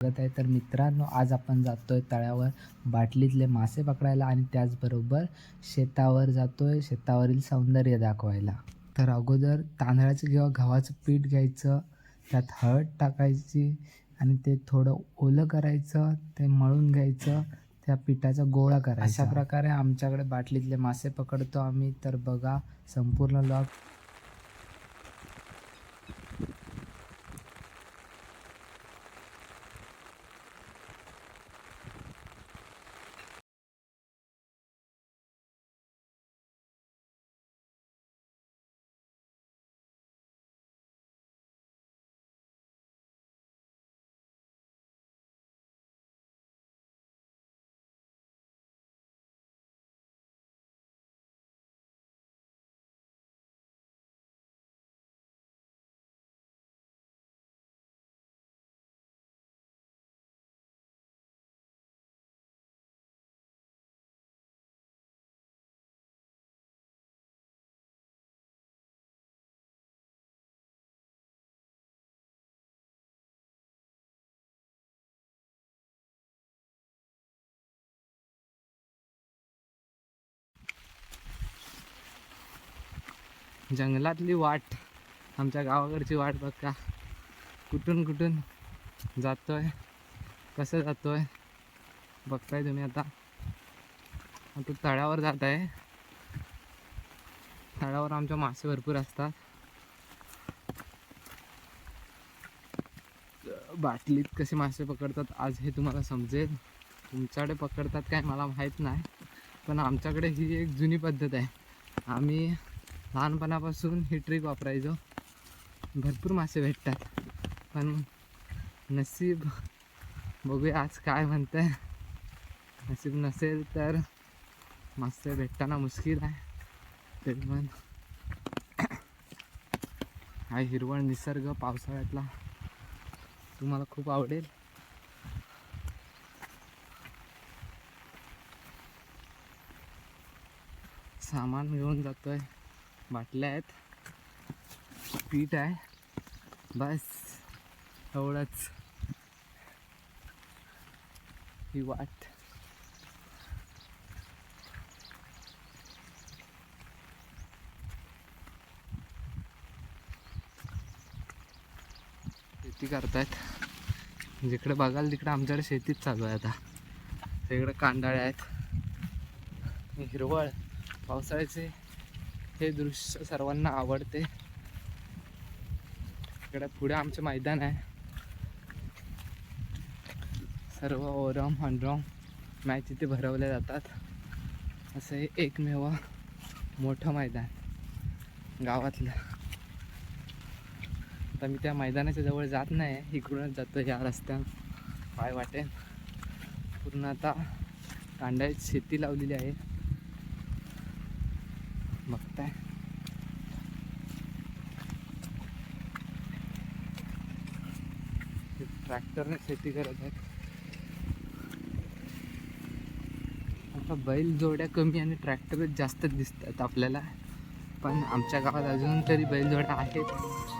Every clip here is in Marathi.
स्वागत आहे. तर मित्रांनो आज आपण जातोय तळ्यावर बाटलीतले मासे पकडायला आणि त्याचबरोबर शेतावर जातोय. शेतावरील सौंदर्य दाखवायला. तर अगोदर तांदळाचं किंवा गव्हाचं पीठ घ्यायचं त्यात हळद टाकायची आणि ते थोडं ओलं करायचं ते मळून घ्यायचं त्या पिठाचा गोळा करायचा. अशा प्रकारे आमच्याकडे बाटलीतले मासे पकडतो आम्ही. तर बघा संपूर्ण लॉक जंगलातली वाट. आमच्या गावाकडची वाट बघा. कुठून कुठून जातोय? कसं जातोय? बघताय तुम्ही आता. आता तळ्यावर जात आहे तळ्यावर आमच्या मासे भरपूर असतात. बाटलीत कसे मासे पकडतात आज हे तुम्हाला समजेल. तुमच्याकडे पकडतात काय मला माहीत नाही. पण आमच्याकडे ही एक जुनी पद्धत आहे. आम्ही लहानपणापासून ही ट्रिक वापरायचो. भरपूर मासे भेटतात. पण नसीब बघूया आज काय म्हणतंय. नसीब नसेल तर मासे भेटताना मुश्किल आहे. तरी पण हा हिरवळ निसर्ग पावसाळ्यातला तुम्हाला खूप आवडेल. सामान घेऊन जातोय. बाटल्या आहेत पीठ आहे. बस. एवढंच. ही वाट. शेती करतायत. जिकडे बघाल तिकडे आमच्याकडे शेतीच चालू आहे आता. सगळीकडे कांदाळे आहेत. हिरवळ. पावसाळ्याचे हे दृश्य सर्वांना आवडते. इकडे पुढे आमचं मैदान आहे. सर्व ओरम अनरम मॅच इथे भरवल्या जातात. असं हे एकमेव मोठं मैदान. गावातलं. आता मी त्या मैदानाच्या जवळ जात नाही इकडूनच जातो या रस्त्यात पाय वाटेल? पूर्ण आता कांड्याची शेती लावलेली आहे. बघताय. ट्रॅक्टरने शेती करत आहेत. आता बैल जोड्या कमी आणि ट्रॅक्टरच जास्त दिसतात आपल्याला. पण आमच्या गावात अजून तरी बैलजोड्या आहेत.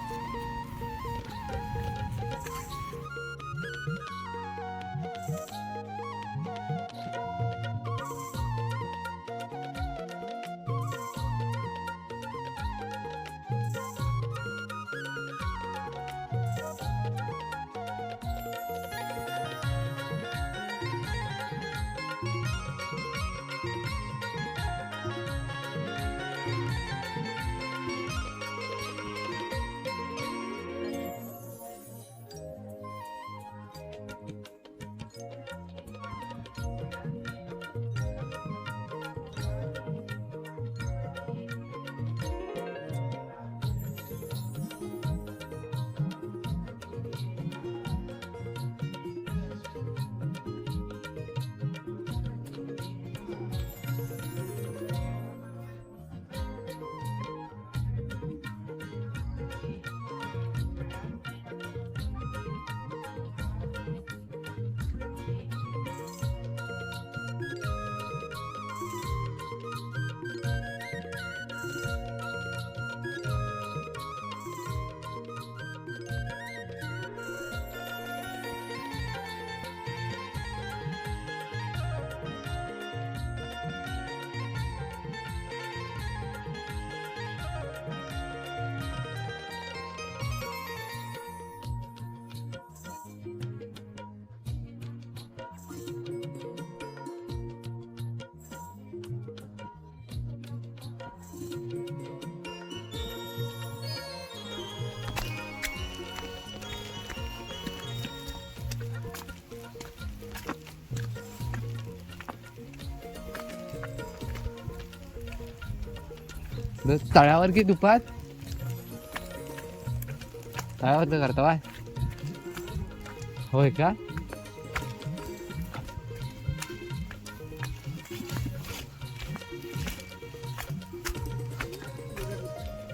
तळ्यावर की दुपार? तळ्यावर करतो करता होय का?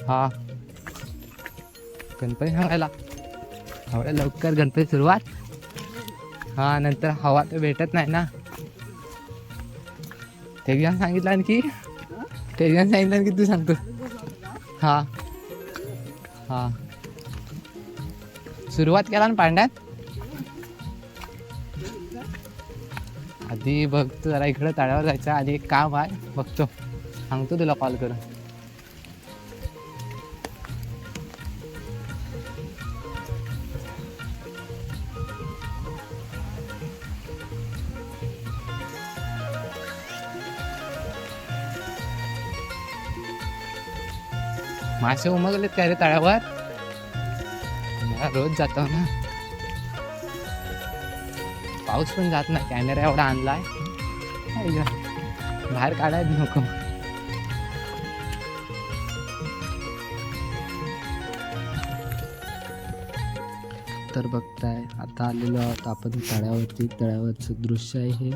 हा. गणपती सांगायला एवढ्या लवकर गणपती सुरुवात? हा नंतर हवा तर भेटत नाही ना. ते सांगितलं आणखी. त्याच्यानं सांगितलं की तू सांगतो? हा. हा. सुरुवात केला ना पांड्यात? आधी बघतो जरा इकडं तळ्यावर जायचं आधी एक काम आहे बघतो. सांगतो तुला कॉल करून. मासे उमगलेत काय रे तळ्यावर? मला रोज जातो ना. पाऊस पण जात नाही. कॅमेरा एवढा आणलाय. बाहेर काढायच नको. तर बघताय आता आलेलो आहोत आपण तळ्यावरती. तळ्यावरचं दृश्य आहे हे.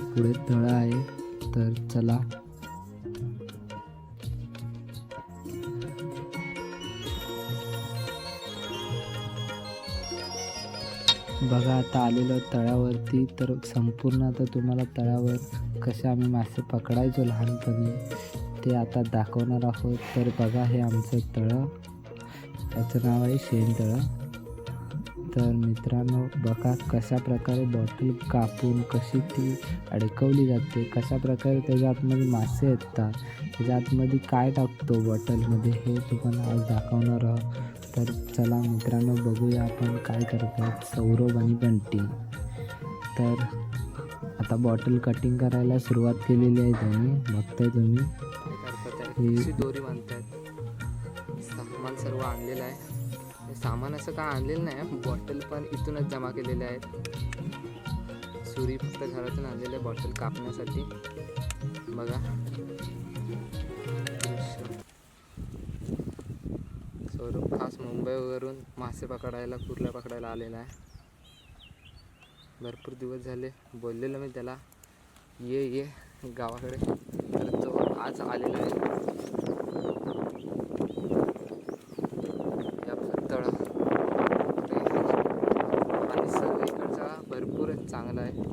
पुढे तळं आहे. तर चला. बघा आता आलेलो तळावरती तर संपूर्ण आता तुम्हाला तळावर कसे आम्ही मासे पकडायचो लहानपणी ते आता दाखवणार आहोत. तर बघा हे आमचं तळं. त्याचं नाव आहे शेणतळं तर मित्रांनो बघा कशा प्रकारे बॉटल कापून कशी ती अडकवली जाते कशा प्रकारे त्याच्या आतमध्ये मासे येतात त्याच्या आतमध्ये काय टाकतो बॉटलमध्ये हे तुम्हाला आज दाखवणार आहोत. तर चला मित्रांनो बघूया आपण काय करतात सौरभ आणि बंटी तर आता बॉटल कटिंग करायला सुरुवात केलेली आहे त्यांनी. बघताय तुम्ही. हे- दोरी बांधतायत सामान सर्व आणलेलं आहे. हे सामान असं काय आणलेलं नाही बॉटल पण इथूनच जमा केलेले आहेत. सुरी फक्त घरातून आणलेले बॉटल कापण्यासाठी. बघा. सौरभ खास मुंबईवरून मासे पकडायला कुर्ल्या पकडायला आलेला आहे. भरपूर दिवस झाले. बोललेलं मी त्याला. ये ये गावाकडे. तर तो आज आलेला आहे हे आपलं तळं ते आणि सर्व इकडचा भरपूर चांगला आहे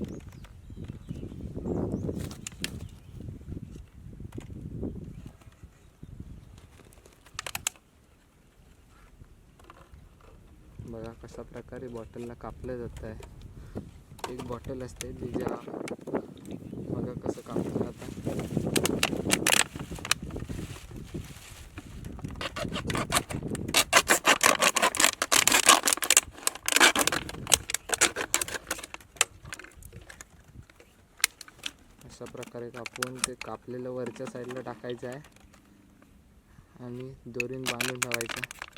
अशा प्रकारे बॉटलला कापलं जात आहे. एक बॉटल असते तिच्या बघा कसं कापलं जातं अशा प्रकारे कापून ते कापलेलं वरच्या साईडला टाकायचं आहे. आणि दोरीन बांधून ठेवायचं.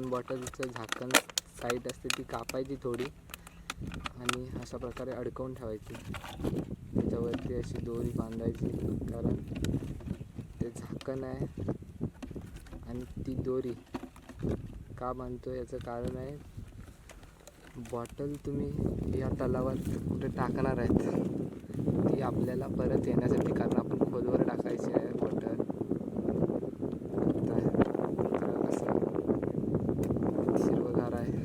झाकण बॉटलचं झाकण साईड असते ती कापायची थोडी. आणि अशा प्रकारे अडकवून ठेवायची. त्याच्यावरती अशी दोरी बांधायची कारण ते झाकण आहे आणि ती दोरी का बांधतो याचं कारण आहे बॉटल तुम्ही या तलावात कुठे टाकणार आहेत ती आपल्याला परत येण्यासाठी कारण आपण खोलवर टाकायची आहे बॉटल तर असं हिरवगार आहे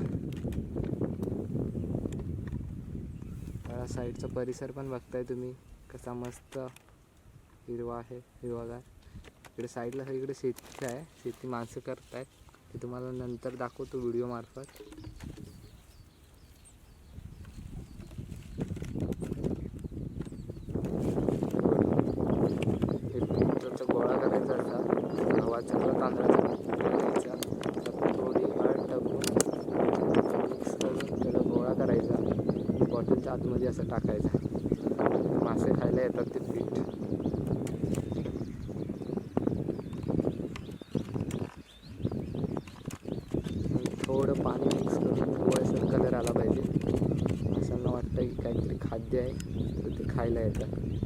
त्या साईडचा परिसर पण बघताय तुम्ही. कसा मस्त हिरवा आहे हिरवागार. इकडे साईडला सगळीकडे शेती आहे शेती माणसं करतायत. ते तुम्हाला नंतर दाखवतो व्हिडिओ मार्फत हे पिंपळाचा गोळा करायचा असा गव्हाचा किंवा तांदळाचा पीठ घ्यायचा त्यात थोडी हळद टाकून मिक्स करून त्याला गोळा करायचा बॉटलच्या आतमध्ये असं टाकायचा मासे खायला येतात ते पीठ थोडं पाणी मिक्स करून पिवळसर कलर आला पाहिजे. अशांना वाटतं की काहीतरी खाद्य आहे तर ते खायला येतात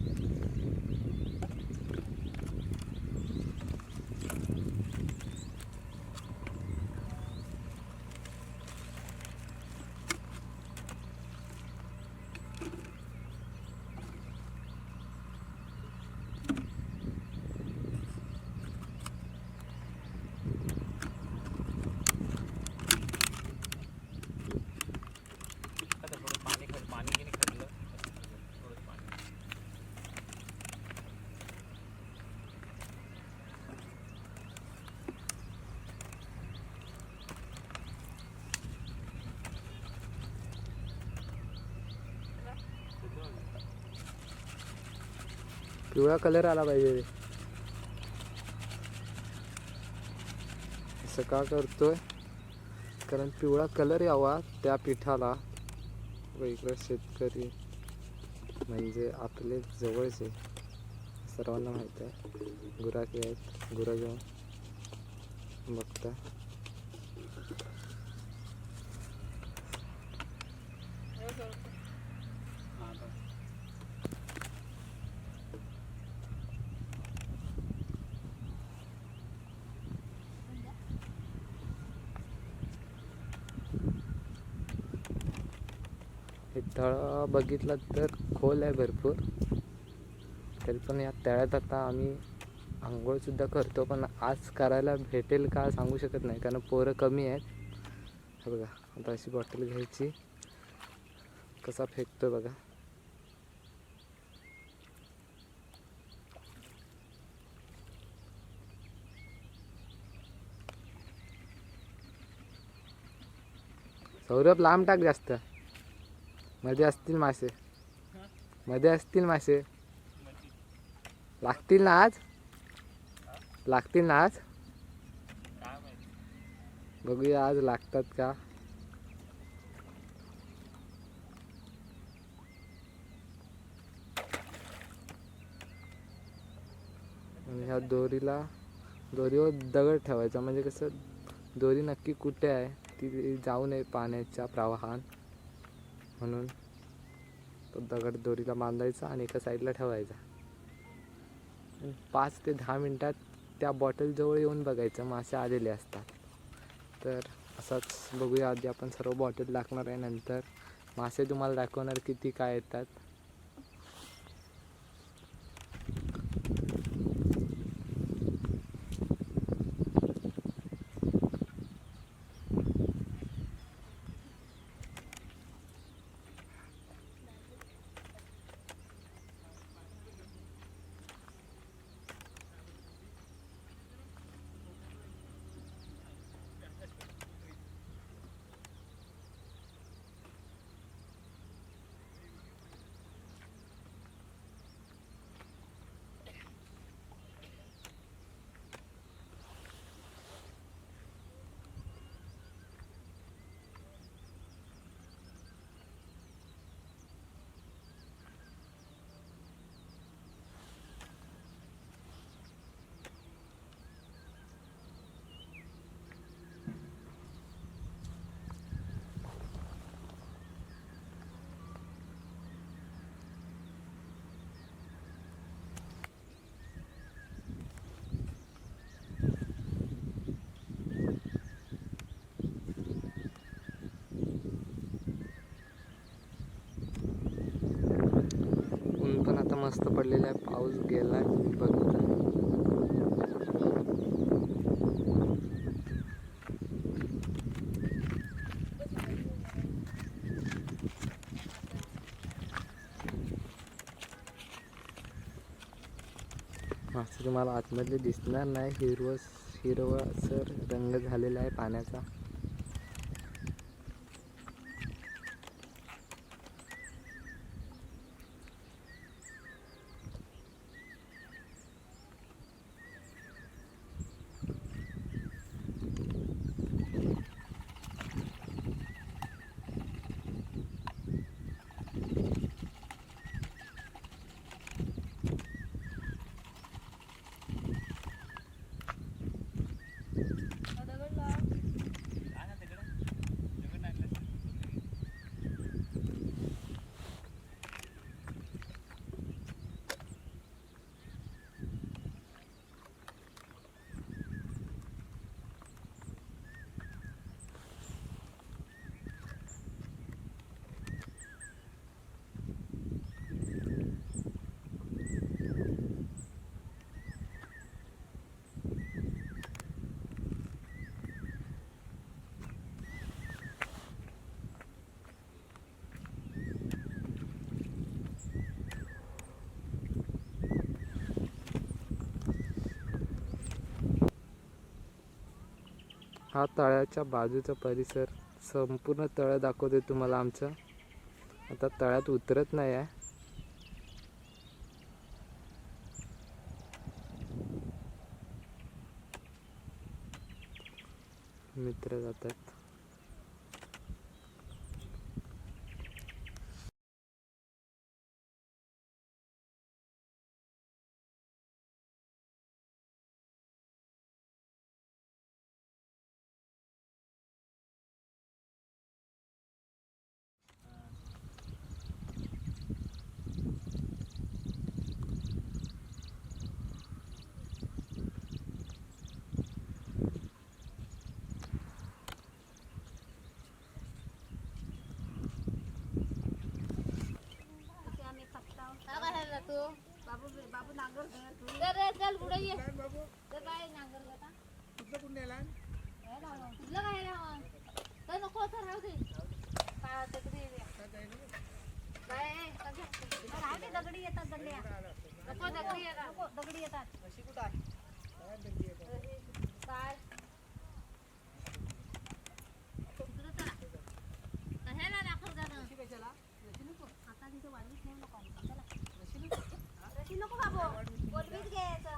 पाणी खड पाणी गिनी खडलं थोडं पाणी पिवळा कलर आला पाहिजे रे. असं का करतोय? कारण पिवळा कलर यावा त्या पिठाला. व इकडं शेतकरी म्हणजे आपले जवळचे. सर्वांना माहीत आहे. गुराखी आहेत गुरं घेऊन बघता हे तळ बघितलं तर खोल आहे भरपूर. तरी पण या तळ्यात आता आम्ही आंघोळसुद्धा करतो पण आज करायला भेटेल का सांगू शकत नाही कारण पोरं कमी आहेत. बघा आता अशी बॉटल घ्यायची. कसा फेकतो बघा. सौरभ लांब टाक जास्त. मध्ये असतील मासे. मध्ये असतील मासे. लागतील ना आज? लागतील ना आज? बघूया आज लागतात का? आणि ह्या दोरीला दोरीवर दगड ठेवायचा. म्हणजे कसं दोरी नक्की कुठे आहे? ती जाऊ नये पाण्याच्या प्रवाहात. म्हणून तो दगड दोरीला बांधायचा आणि एका साईडला ठेवायचा. पाच ते दहा मिनटात त्या बॉटलजवळ येऊन बघायचं मासे आलेले असतात. तर असाच बघूया आधी आपण सर्व बॉटल टाकणार आहे नंतर. मासे तुम्हाला दाखवणार किती काय येतात ऊन पण आता मस्त पडलेला आहे. पाऊस गेला तुम्ही बघता मासे तुम्हाला आतमधले दिसणार नाही. हिरवं हिरवा सर रंग झालेला आहे पाण्याचा. हा तळ्याच्या बाजूचा परिसर संपूर्ण तळं दाखवते तुम्हाला आमचं. आता तळ्यात उतरत नाही आहे. मित्र जातात बाबू बाबू नांगर चल पुढे ये तर काय नांगर आता कुठलं काय लावा? तर नको तर राहू दे काय दगडी काय आहे? दगडी- राहू दे, दगडी येतात दगडी येतात नको, दगडी येतात काय कशाला दाखव जाणं? आता तिथं वाढवीत ठेवू नको चला. रशी नको बाबू कोलबीत घ्यायचं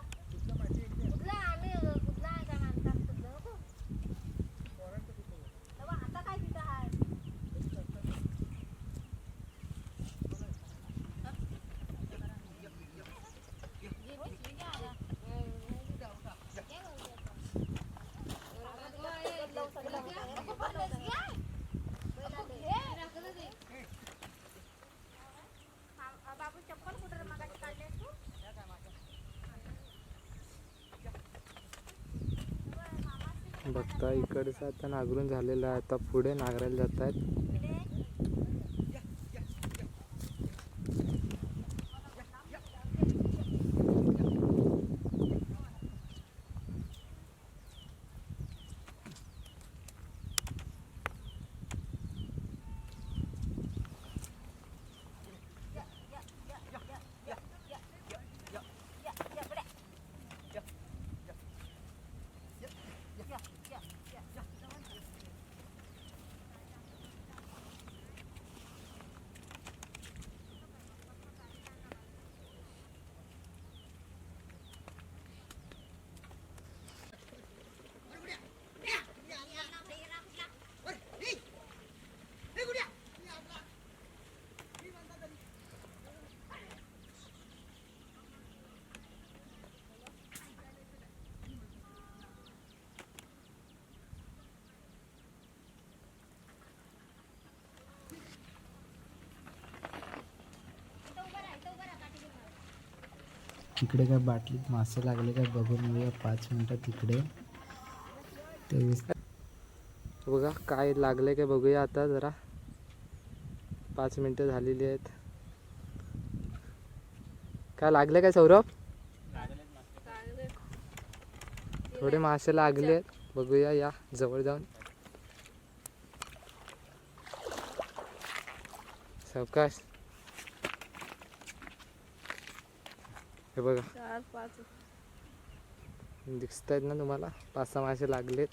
कुठला आम्ही कुठला आहे काय म्हणतात कुठलं नको तेव्हा आता काय तिथं आहे बाबू चप्पल कुठे मगाशी काढले तू बघता इकडचं आता नांगरून झालेला आहे. आता पुढे नांगरायला जात आहेत तिकडे काय बाटलीत मासे लागले काय बघून येऊया पाच मिनटं तिकडे. तेवीस बघा काय लागलंय काय बघूया आता जरा. पाच मिनटं झालेली आहेत. काय लागले काय सौरभ? थोडे मासे लागले आहेत. बघूया या जवळ जाऊन. सावकाश. हे बघा. चार पाच. दिसत आहेत ना तुम्हाला? पाच सहा मासे लागलेत.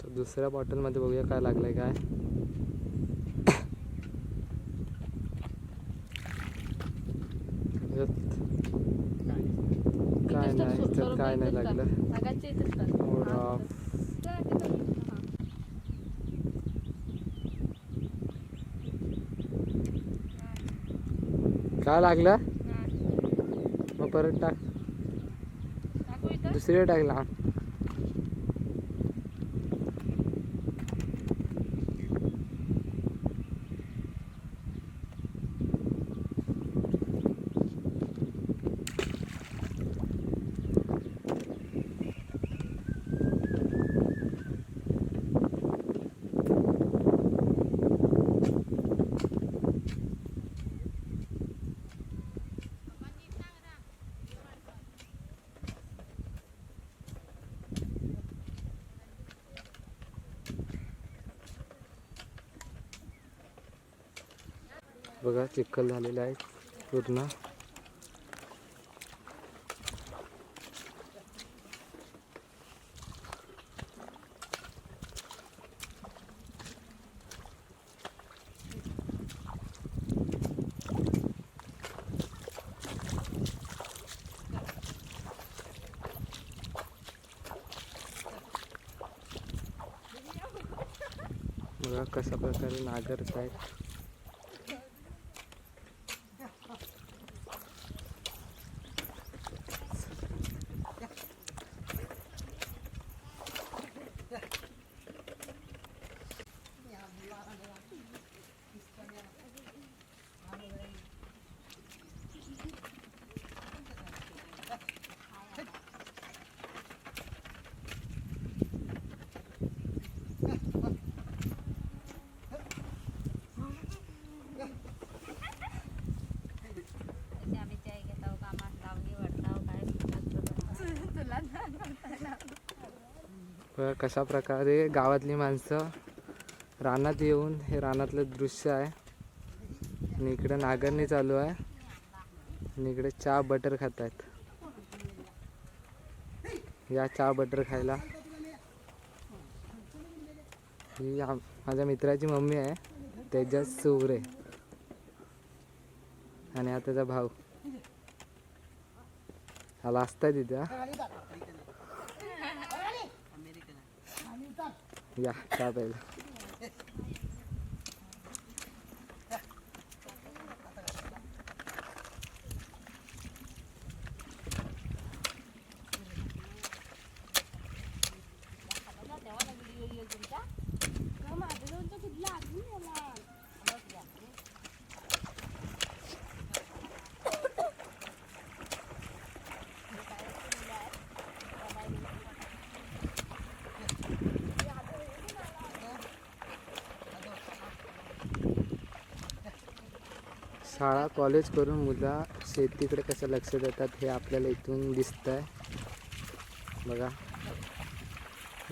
तर दुसऱ्या बॉटलमध्ये बघूया काय लागलंय काय. काय? नाही याच्यात काय नाही लागलं. काय लागलं? मग परत टाक. दुसरीकडे टाकला बघा चिखल झालेला आहे पूर्ण. बघा कशा प्रकारे नागरत आहेत असे आम्ही चाय घेतो कामात लावणी वाटताव काय तुला बघा कशा प्रकारे गावातली माणसं रानात येऊन हे रानातलं दृश्य आहे. आणि इकडे नागरणी चालू आहे. आणि इकडे चहा बटर खात आहेत या चहा बटर खायला. ही माझ्या मित्राची मम्मी आहे. तेजस सुवरे. आणि हा त्याचा भाऊ. हा लाजताय तिथं. हा. या चहा प्यायला शाळा कॉलेज करून मुलं शेतीकडे कसं लक्ष देतात हे आपल्याला इथून दिसत आहे बघा.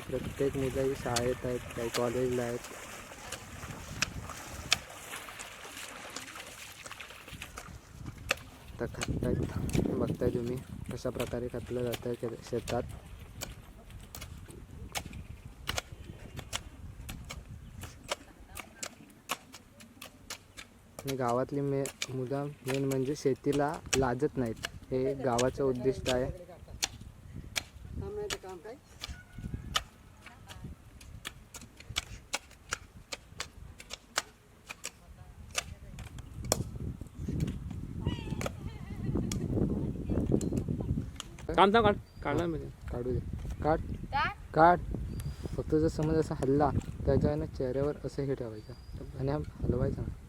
प्रत्येक मुलं ही शाळेत आहेत काही कॉलेजला आहेत. तर आहेत बघताय तुम्ही कशा प्रकारे खातलं जात आहे शेतात. आणि गावातली मे मुलं मेन म्हणजे शेतीला लाजत नाहीत. हे गावाचं उद्दिष्ट आहे. काम काढ. काढला म्हणजे काढू दे. काढ. काढ. फक्त जर समज असा हल्ला त्याच्या ना चेहऱ्यावर असं हे ठेवायचं. आणि हा हलवायचा. ना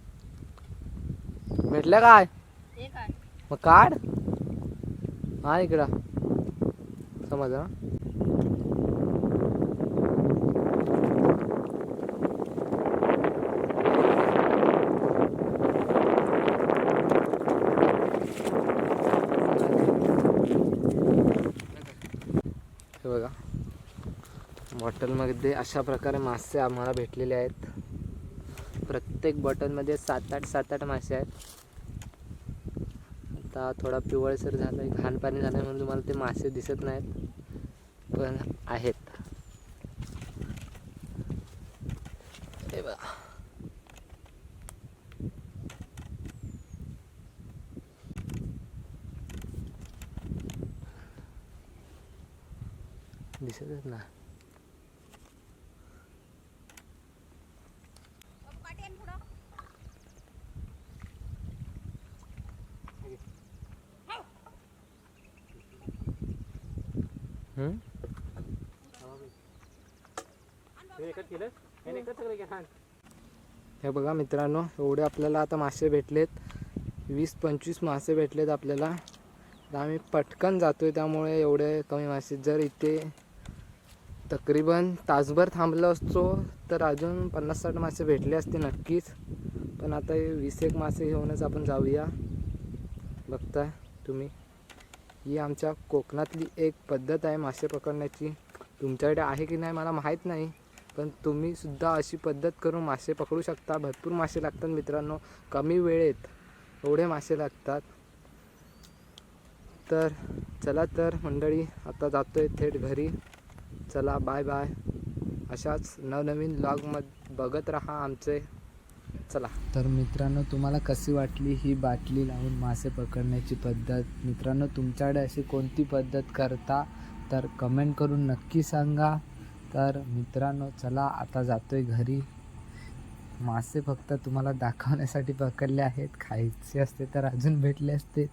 भेटलं काय? ते मग काढ. हा इकडं. समज हा. हे बघा. बॉटलमध्ये अशा प्रकारे मासे आम्हाला भेटलेले आहेत. प्रत्येक बॉटलमध्ये सात आठ सात आठ मासे आहेत. आता थोडा पिवळसर झालं आहे घाण पाणी झालं म्हणून तुम्हाला ते मासे दिसत नाहीत पण आहेत. हे दिसतच ना? हे बघा मित्रांनो एवढे आपल्याला आता मासे भेटलेत. वीस पंचवीस मासे भेटलेत आपल्याला. तर आम्ही पटकन जातोय त्यामुळे एवढे कमी मासे. जर इथे तकरीबन तासभर थांबलो असतो तर अजून पन्नास साठ मासे भेटले असते नक्कीच. पण आता हे वीस एक मासे घेऊनच आपण जाऊया. बघताय तुम्ही. ही आमच्या कोकणातली एक पद्धत आहे मासे पकडण्याची. तुमच्याकडे आहे की नाही मला माहीत नाही. पण तुम्ही सुद्धा अशी पद्धत करून मासे पकडू शकता. भरपूर मासे लागतात मित्रांनो. कमी वेळेत एवढे मासे लागतात. तर चला तर मंडळी आता जातोय थेट घरी. चला बाय बाय अशाच नवनवीन ब्लॉगमध बघत राहा आमचे. चला. तर मित्रांनो तुम्हाला कशी वाटली ही बाटली लावून मासे पकडण्याची पद्धत? मित्रांनो तुमच्याकडे अशी कोणती पद्धत करता? तर कमेंट करून नक्की सांगा. तर मित्रांनो चला आता जातोय घरी. मासे फक्त तुम्हाला दाखवण्यासाठी पकडले आहेत. खायचे असते तर अजून भेटले असते.